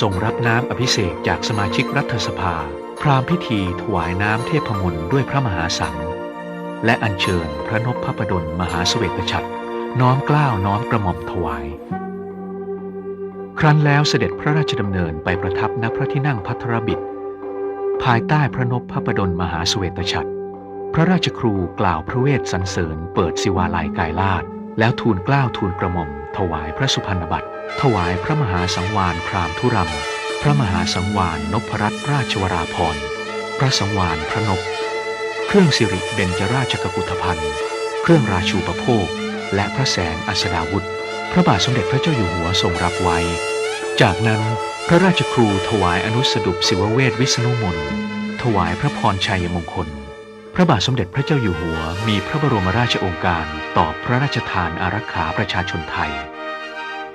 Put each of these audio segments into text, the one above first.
ทรงรับน้ำอภิเษกจากสมาชิกรัฐสภา พรามพิธีถวายน้ำเทพมนต์ด้วยพระมหาสังฆ์และอัญเชิญพระนพพระประดลมหาเสวตฉัตรน้อมกล้าวน้อมกระหม่อมถวาย ครั้นแล้วเสด็จพระราชดำเนินไปประทับณพระที่นั่งพัทรบิดภายใต้พระนพพระประดลมหาเสวตฉัตรพระราชครูกล่าวพระเวทสรรเสริญเปิดศิวาลัยกายลาดแล้วทูลกล้าวทูลกระหม่อมถวายพระสุพรรณบัตร ถวายพระมหาสังวานพรามธุรำพระมหาสังวานนพรัตนราชวราพรพระสังวานพระนก เครื่องสิริเบญจราชกกุฏภัณฑ์เครื่องราชูปโภค และพระแสงอัสดาวุธ พระบาทสมเด็จพระเจ้าอยู่หัวทรงรับไว้ จากนั้นพระราชครูถวายอนุสดุปศิวเวทวิษณุมนถวายพระพรชัยมงคล พระบาทสมเด็จพระเจ้าอยู่หัว มีพระบรมราชโองการตอบพระราชทานอารักขาประชาชนไทย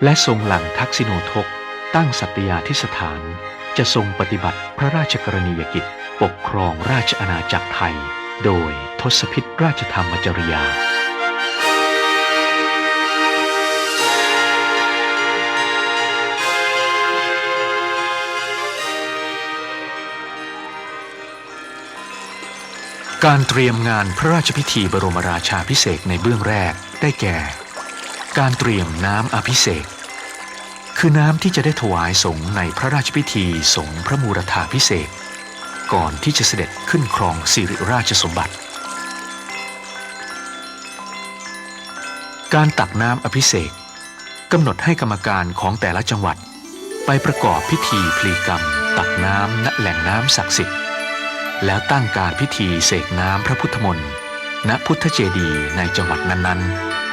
และทรงหลังทักษิโนทก ตั้งสัตยาธิสถาน จะทรงปฏิบัติพระราชกรณียกิจ ปกครองราชอาณาจักรไทย โดยทศพิธราชธรรมจริยาการเตรียมงานพระราชพิธีบรมราชาพิเศษในเบื้องแรกได้แก่ การเตรียมน้ำอภิเษกคือน้ำที่จะได้ถวายสงฆ์ในพระราชพิธีสงฆ์พระมูรธาพิเศษกก่อนที่จะเสด็จขึ้นครองสิริราชสมบัติ การตักน้ำอภิเษกกำหนดให้กรรมการของแต่ละจังหวัด ไปประกอบพิธีพลีกรรม ตักน้ำณแหล่งน้ำศักดิ์สิทธิ์ แล้วตั้งการพิธีเสกน้ำพระพุทธมนต์ณพุทธเจดีย์ในจังหวัดนั้นๆ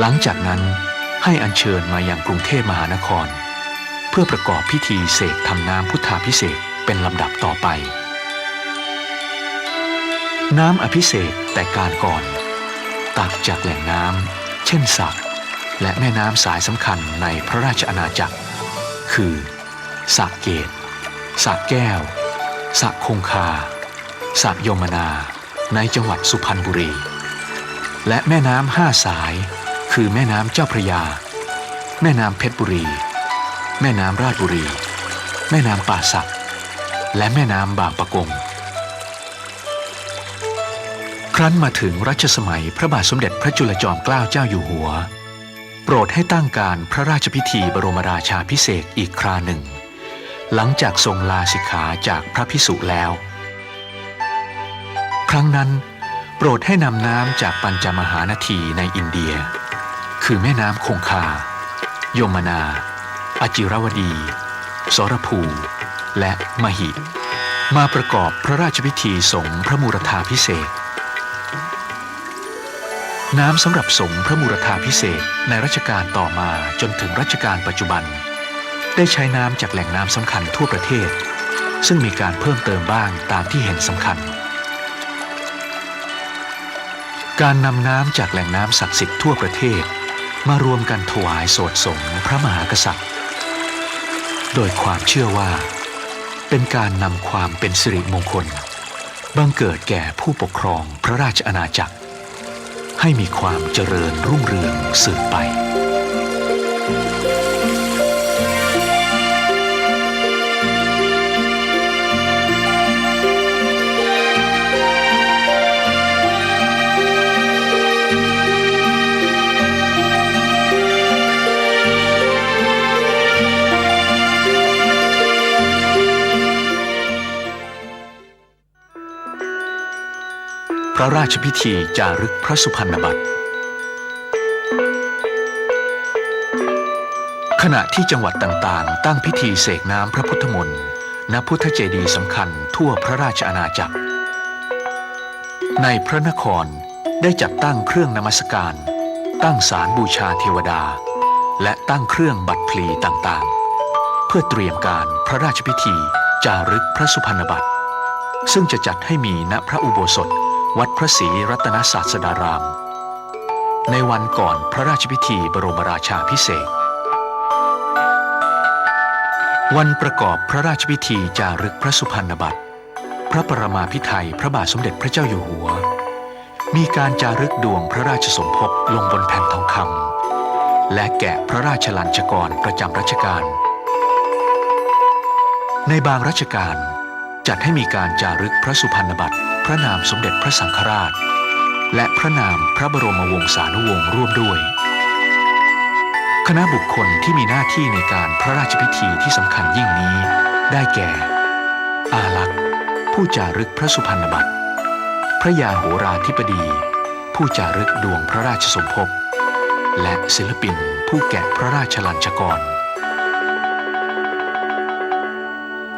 หลังจากนั้นให้อัญเชิญมายังกรุงเทพมหานคร เพื่อประกอบพิธีเสกทำน้ำพุทธาพิเศษเป็นลำดับต่อไป น้ำอภิเษกแต่การก่อน ตักจากแหล่งน้ำเช่นสระและแม่น้ำสายสำคัญในพระราชอาณาจักร คือสระเกตสระแก้วสระคงคาสระยมนา ในจังหวัดสุพรรณบุรี และแม่น้ำห้าสาย คือแม่น้ำเจ้าพระยา แม่น้ำเพชรบุรี แม่น้ำราชบุรี แม่น้ำป่าสัก และแม่น้ำบางปะกง ครั้นมาถึงรัชสมัยพระบาทสมเด็จพระจุลจอมเกล้าเจ้าอยู่หัว โปรดให้ตั้งการพระราชพิธีบรมราชาพิเศษอีกคราหนึ่ง หลังจากทรงลาสิกขาจากพระพิสุแล้ว ครั้งนั้นโปรดให้นำน้ำจากปัญจมหานาทีในอินเดีย คือแม่น้ำคงคาโยมนา อจิรวดี สรภู และมหิ มาประกอบพระราชพิธีสงฆ์พระมูรธาพิเศษ น้ำสำหรับสงฆ์พระมูรธาพิเศษในรัชกาลต่อมาจนถึงรัชกาลปัจจุบัน ได้ใช้น้ำจากแหล่งน้ำสำคัญทั่วประเทศ ซึ่งมีการเพิ่มเติมบ้างตามที่เห็นสำคัญการนำน้ำจากแหล่งน้ำศักดิ์สิทธิ์ทั่วประเทศ มารวมกันถวายโสดสงพระมหากษัตริย์ โดยความเชื่อว่า เป็นการนำความเป็นสิริมงคล บังเกิดแก่ผู้ปกครองพระราชอาณาจักร ให้มีความเจริญรุ่งเรืองสืบไป ระราชพิธีจารึกพระสุพรรณบัตร ขณะที่จังหวัดต่างๆ ตั้งพิธีเสกน้ำพระพุทธมนต์ณพุทธเจดีย์สำคัญทั่วพระราชอาณาจักร ในพระนครได้จัดตั้งเครื่องนมัสการ ตั้งศาลบูชาเทวดา และตั้งเครื่องบัตรพลีต่างๆ เพื่อเตรียมการพระราชพิธีจารึกพระสุพรรณบัตร ซึ่งจะจัดให้มีณพระอุโบสถ วัดพระศรีรัตนศาสดาราม ในวันก่อนพระราชพิธีบรมราชาพิเศษ วันประกอบพระราชพิธีจารึกพระสุพรรณบัตร พระประมาพิไทยพระบาทสมเด็จพระเจ้าอยู่หัว มีการจารึกดวงพระราชสมภพลงบนแผ่นทองคำและแกะพระราชลัญจกรประจำรัชกาลในบางรัชกาลจัดให้มีการจารึกพระสุพรรณบัตร พระนามสมเด็จพระสังฆราช และพระนามพระบรมวงศานุวงศ์ร่วมด้วย คณะบุคคลที่มีหน้าที่ในการพระราชพิธีที่สำคัญยิ่งนี้ ได้แก่ อาลักษ์ผู้จารึกพระสุพรรณบัตร พระยาโหราธิบดี ผู้จารึกดวงพระราชสมภพ และศิลปินผู้แกะพระราชลัญจกร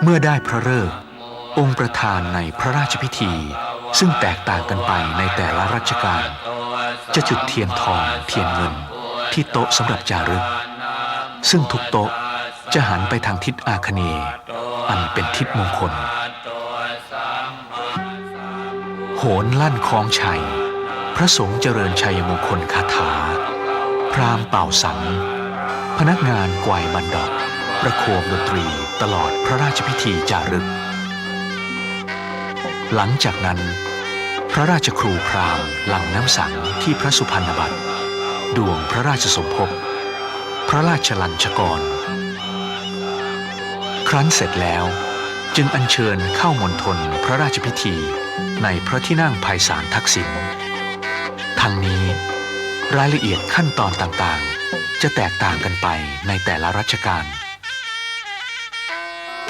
เมื่อได้พระฤกษ์ องค์ประธานในพระราชพิธี ซึ่งแตกต่างกันไปในแต่ละรัชกาลจะจุดเทียนทองเทียนเงิน ที่โต๊ะสำหรับจารึก ซึ่งทุกโต๊ะจะหันไปทางทิศอาคเนย์อันเป็นทิศมงคล โหนลั่นคล้องชัย พระสงฆ์เจริญชัยมงคลคาถา พราหมณ์เป่าสัง พนักงานกวายบันดอก ประโคมดนตรีตลอดพระราชพิธีจารึก หลังจากนั้น พระราชครูพราหมหลังน้ำสังที่พระสุพรรณบัตรดวงพระราชสมภพพระราชลัญชกร ครั้นเสร็จแล้วจึงอัญเชิญเข้ามณฑลพระราชพิธีในพระที่นั่งภัยสารทักษิณทั้งนี้รายละเอียดขั้นตอนต่างๆ จะแตกต่างกันไปในแต่ละรัชกาล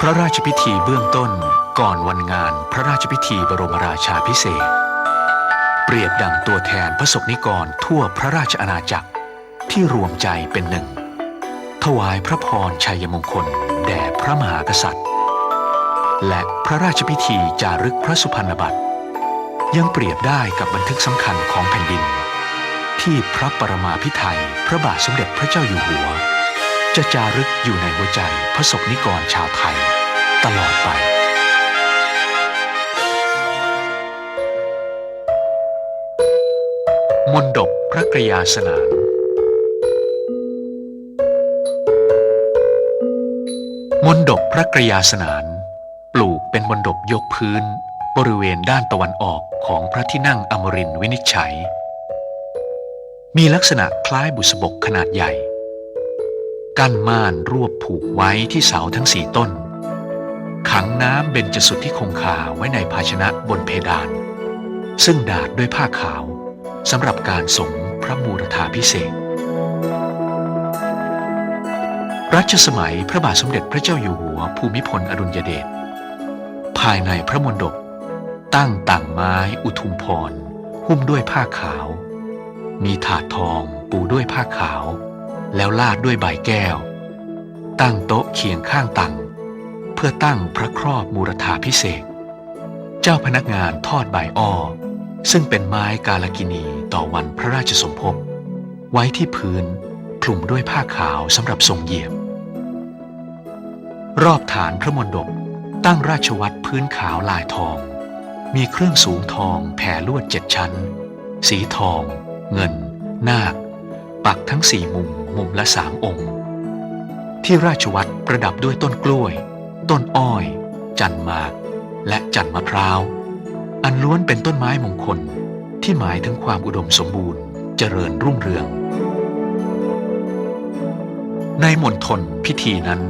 พระราชพิธีเบื้องต้นก่อนวันงานพระราชพิธีบรมราชาพิเศษ เปรียบดังตัวแทนพระสกนิกรทั่วพระราชอาณาจักรที่รวมใจเป็นหนึ่ง ถวายพระพรชัยมงคล แด่พระมหากษัตริย์ และพระราชพิธีจารึกพระสุพรรณบัตร ยังเปรียบได้กับบันทึกสำคัญของแผ่นดิน ที่พระปรมาภิไธยพระบาทสมเด็จพระเจ้าอยู่หัว จะจารึกอยู่ในหัวใจพระสกนิกรชาวไทย ตลอดไปมนดบพระกรยาสนานมนดบพระกรยาสนาน ปลูกเป็นมนดบยกพื้น บริเวณด้านตะวันออกของพระที่นั่งอมรินทร์วินิจฉัย มีลักษณะคล้ายบุษบกขนาดใหญ่ กั้นม่านรวบผูกไว้ที่เสาทั้งสี่ต้น ขังน้ำเบญจสุทธิคงคาไว้ในภาชนะบนเพดาน ซึ่งดาดด้วยผ้าขาวสำหรับการสงพระมูรธาพิเศษ รัชสมัยพระบาทสมเด็จพระเจ้าอยู่หัวภูมิพลอดุลยเดชภายในพระมณฑปตั้งต่างไม้อุทุมพรหุ้มด้วยผ้าขาว มีถาดทองปูด้วยผ้าขาว แล้วลาดด้วยใบแก้ว ตั้งโต๊ะเคียงข้างตังเพื่อตั้งพระครอบมูรธาพิเศษ เจ้าพนักงานทอดใบอ้อ ซึ่งเป็นไม้กาลกินีต่อวันพระราชสมภพ ไว้ที่พื้นคลุมด้วยผ้าขาวสำหรับทรงเหยียบ รอบฐานพระมณฑปตั้งราชวัตรพื้นขาวลายทอง มีเครื่องสูงทองแผ่ลวดเจ็ดชั้น สีทอง เงิน นาค ปักทั้งสี่มุม มุมละสามองค์ ที่ราชวัตรประดับด้วยต้นกล้วย ต้นอ้อย จันมาก และจันมะพร้าว อันล้วนเป็นต้นไม้มงคลที่หมายถึงความอุดมสมบูรณ์ เจริญรุ่งเรือง ในมณฑลพิธีนั้น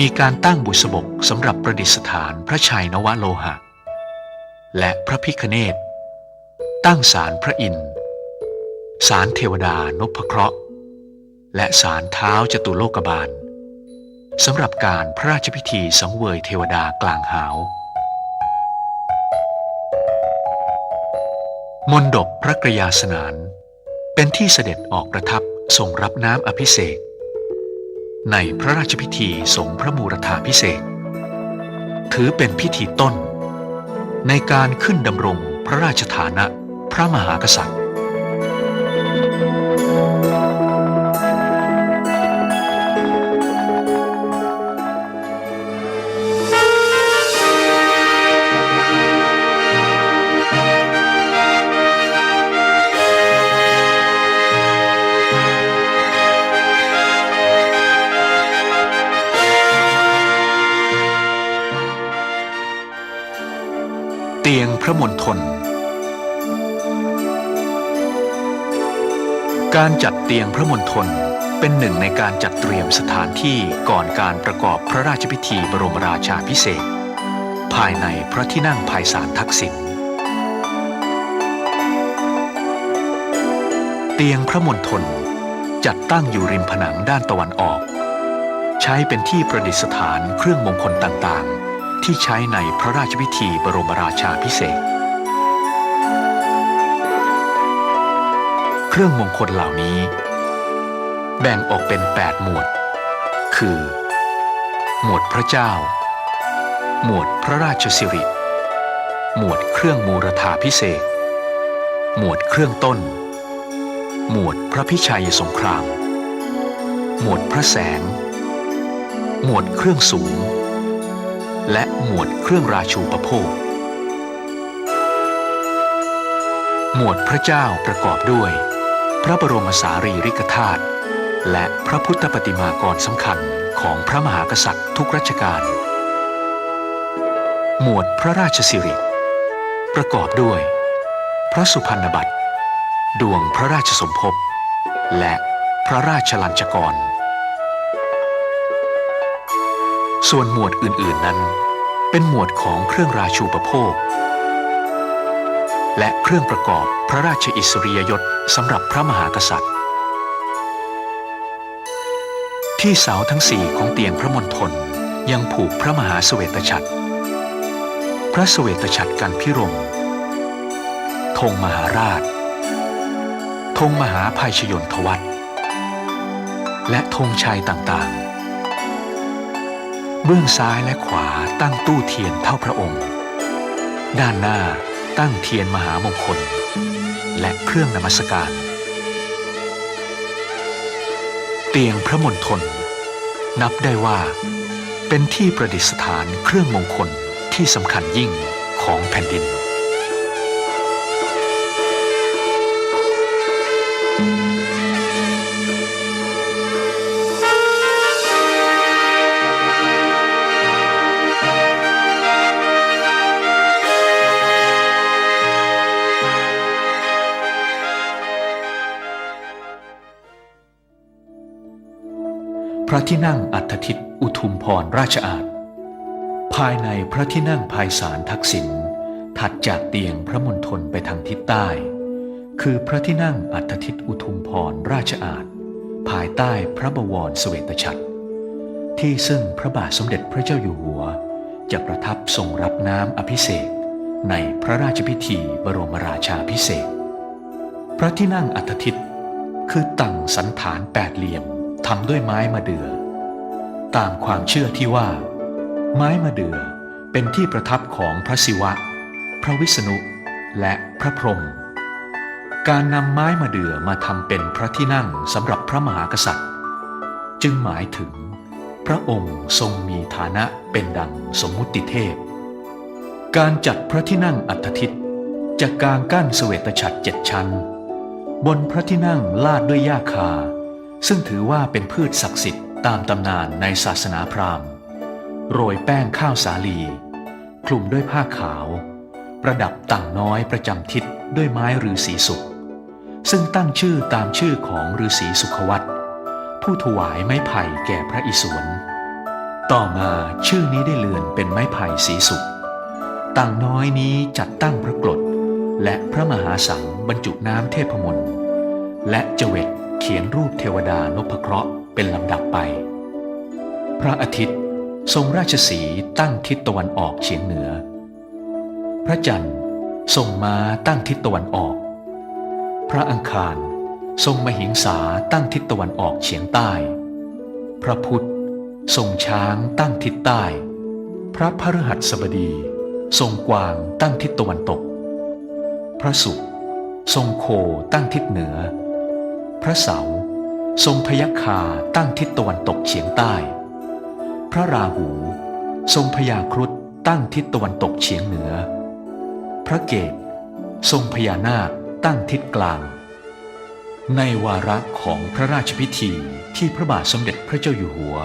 มีการตั้งบุษบกสำหรับประดิษฐานพระชัยนวโลหะ และพระพิคเนตตั้งศาลพระอินทร์ศาลเทวดานพเคราะห์ และศาลเท้าจตุโลกบาลสำหรับการพระราชพิธีสังเวยเทวดากลางหาว มนดบพระกรยาสนาน เป็นที่เสด็จออกประทับทรงรับน้ำอภิเษกในพระราชพิธีสงฆ์พระมูรธาพิเศษ ถือเป็นพิธีต้น ในการขึ้นดำรงพระราชฐานะพระมหากษัตริย์ ตียงพระมณฑลการจัดเตียงพระมณฑลเป็นหนึ่งในการจัดเตรียมสถานที่ก่อนการประกอบพระราชพิธีบรมราชาพิเศษ ภายในพระที่นั่งภายศาลทักษิณเตียงพระมณฑลจัดตั้งอยู่ริมผนังด้านตะวันออก ใช้เป็นที่ประดิษฐานเครื่องมงคลต่างๆ ที่ใช้ในพระราชพิธีบรมราชาพิเศษ เครื่องมงคลเหล่านี้ แบ่งออกเป็น 8 หมวด คือ หมวดพระเจ้า หมวดพระราชสิริ หมวดเครื่องมูรธาพิเศษ หมวดเครื่องต้น หมวดพระพิชัยสงคราม หมวดพระแสง หมวดเครื่องสูง และหมวดเครื่องราชูปโภค หมวดพระเจ้าประกอบด้วย พระบรมสารีริกธาตุและพระพุทธปฏิมากรสำคัญของพระมหากษัตริย์ทุกรัชกาล หมวดพระราชสิริ ประกอบด้วย พระสุพรรณบัตร ดวงพระราชสมภพ และพระราชลัญจกร ส่วนหมวดอื่นๆนั้น เป็นหมวดของเครื่องราชูปโภค และเครื่องประกอบพระราชอิสริยยศสำหรับพระมหากษัตริย์ ที่เสาทั้งสี่ของเตียงพระมณฑลยังผูกพระมหาเสวตฉัตรพระสเสวตฉัตรกันพิรมธงมหาราชธงมหาภัยชยนทวัตและธงชัยต่างๆ เบื้องซ้ายและขวาตั้งตู้เทียนเท่าพระองค์ ด้านหน้าตั้งเทียนมหามงคล และเครื่องนมัสการ เตียงพระมณฑลนับได้ว่าเป็นที่ประดิษฐานเครื่องมงคลที่สำคัญยิ่งของแผ่นดิน ระที่นั่งอัฐทิตอุทุมพรราชอาณภายในพระที่นั่งภายศาลทักษิณถัดจากเตียงพระมณฑลไปทางทิศใต้ คือพระที่นั่งอัฐทิตอุทุมพรราชอาณภายใต้พระบวรเสวตฉัตรที่ซึ่งพระบาทสมเด็จพระเจ้าอยู่หัว จะประทับทรงรับน้ำอภิเษกในพระราชพิธีบรมราชาพิเศษ พระที่นั่งอัฐทิตคือตั้งสันฐานแปดเหลี่ยม ทำด้วยไม้มะเดื่อตามความเชื่อที่ว่า ไม้มะเดื่อเป็นที่ประทับของพระศิวะ พระวิษณุ และพระพรหมการนำไม้มะเดื่อมาทำเป็นพระที่นั่งสำหรับพระมหากษัตริย์ จึงหมายถึง พระองค์ทรงมีฐานะเป็นดังสมมุติเทพ การจัดพระที่นั่งอัฐทิตจะกางกั้นเสวตฉัตรเจ็ดชั้น บนพระที่นั่งลาดด้วยหญ้าคา ซึ่งถือว่าเป็นพืชศักดิ์สิทธิ์ตามตำนานในศาสนาพราหมณ์ โรยแป้งข้าวสาลี คลุมด้วยผ้าขาว ประดับต่างน้อยประจำทิศด้วยไม้ฤาษีสุข ซึ่งตั้งชื่อตามชื่อของฤาษีสุขวัตผู้ถวายไม้ไผ่แก่พระอิศวรต่อมาชื่อนี้ได้เลือนเป็นไม้ไผ่สีสุขต่างน้อยนี้จัดตั้งพระกรดและพระมหาสังบรรจุน้ำเทพมนต์และเจเวต เขียนรูปเทวดานพเคราะห์เป็นลำดับไป พระอาทิตย์ทรงราชสีตั้งทิศตะวันออกเฉียงเหนือ พระจันทร์ทรงมาตั้งทิศตะวันออก พระอังคารทรงมหิงสาตั้งทิศตะวันออกเฉียงใต้ พระพุธทรงช้างตั้งทิศใต้ พระพฤหัสบดี ทรงกวางตั้งทิศตะวันตก พระศุกร์ทรงโคตั้งทิศเหนือ พระเสาทรงพยัคฆาตั้งทิศตะวันตกเฉียงใต้ พระราหู ทรงพยาครุฑตั้งทิศตะวันตกเฉียงเหนือ พระเกตทรงพญานาคตั้งทิศกลาง ในวาระของพระราชพิธีที่พระบาทสมเด็จพระเจ้าอยู่หัว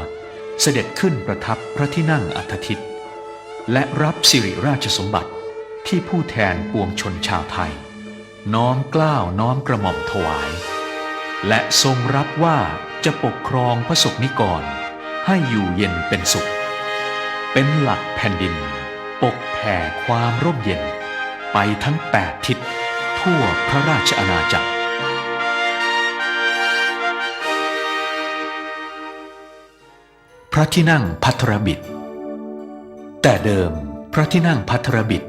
เสด็จขึ้นประทับพระที่นั่งอัฐทิตและรับสิริราชสมบัติที่ผู้แทนปวงชนชาวไทย น้อมกล้าวน้อมกระหม่อมถวาย และทรงรับว่าจะปกครองพระสกนิกร ให้อยู่เย็นเป็นสุข เป็นหลักแผ่นดิน ปกแผ่ความร่มเย็น ไปทั้งแปดทิศทั่วพระราชอาณาจักร พระที่นั่งพัทรบิดแต่เดิมพระที่นั่งพัทรบิด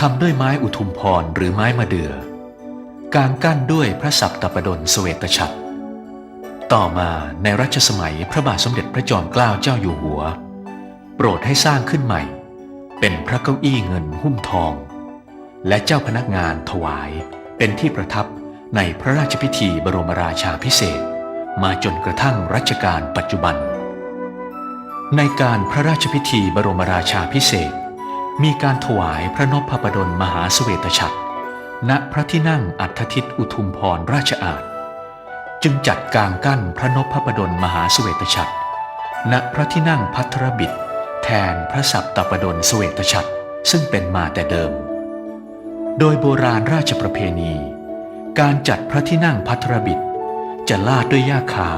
ทำด้วยไม้อุทุมพรหรือไม้มะเดือ่อ กางกั้นด้วยพระสัปตปดลสเวตฉัตรต่อมาในรัชสมัยพระบาทสมเด็จพระจอมเกล้าเจ้าอยู่หัว โปรดให้สร้างขึ้นใหม่ เป็นพระเก้าอี้เงินหุ้มทอง และเจ้าพนักงานถวายเป็นที่ประทับในพระราชพิธีบรมราชาพิเศษ มาจนกระทั่งรัชกาลปัจจุบัน ในการพระราชพิธีบรมราชาพิเศษ มีการถวายพระนพพดลมหาสเวตฉัตร ณพระที่นั่งอัฏฐทิตอุทุมพรราชอาณจึงจัดกางกั้นพระนพพดลมหาสเสวตฉัตรณพระที่นั่งพัทรบิดแทนพระสัปตปดลสเสวตฉัตรซึ่งเป็นมาแต่เดิม โดยโบราณราชประเพณี การจัดพระที่นั่งพัทรบิดจะลาดด้วยหญ้าคา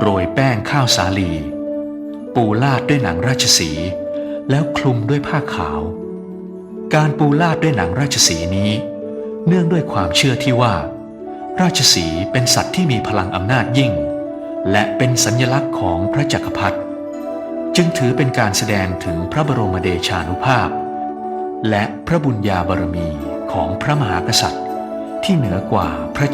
โรยแป้งข้าวสาลี ปูลาดด้วยหนังราชสี แล้วคลุมด้วยผ้าขาว การปูลาดด้วยหนังราชสีนี้ เนื่องด้วยความเชื่อที่ว่า ราชสีเป็นสัตว์ที่มีพลังอำนาจยิ่ง และเป็นสัญลักษณ์ของพระจักรพรรดิจึงถือเป็นการแสดงถึงพระบรมเดชานุภาพ และพระบุญญาบารมีของพระมหากษัตริย์ ที่เหนือกว่าพระ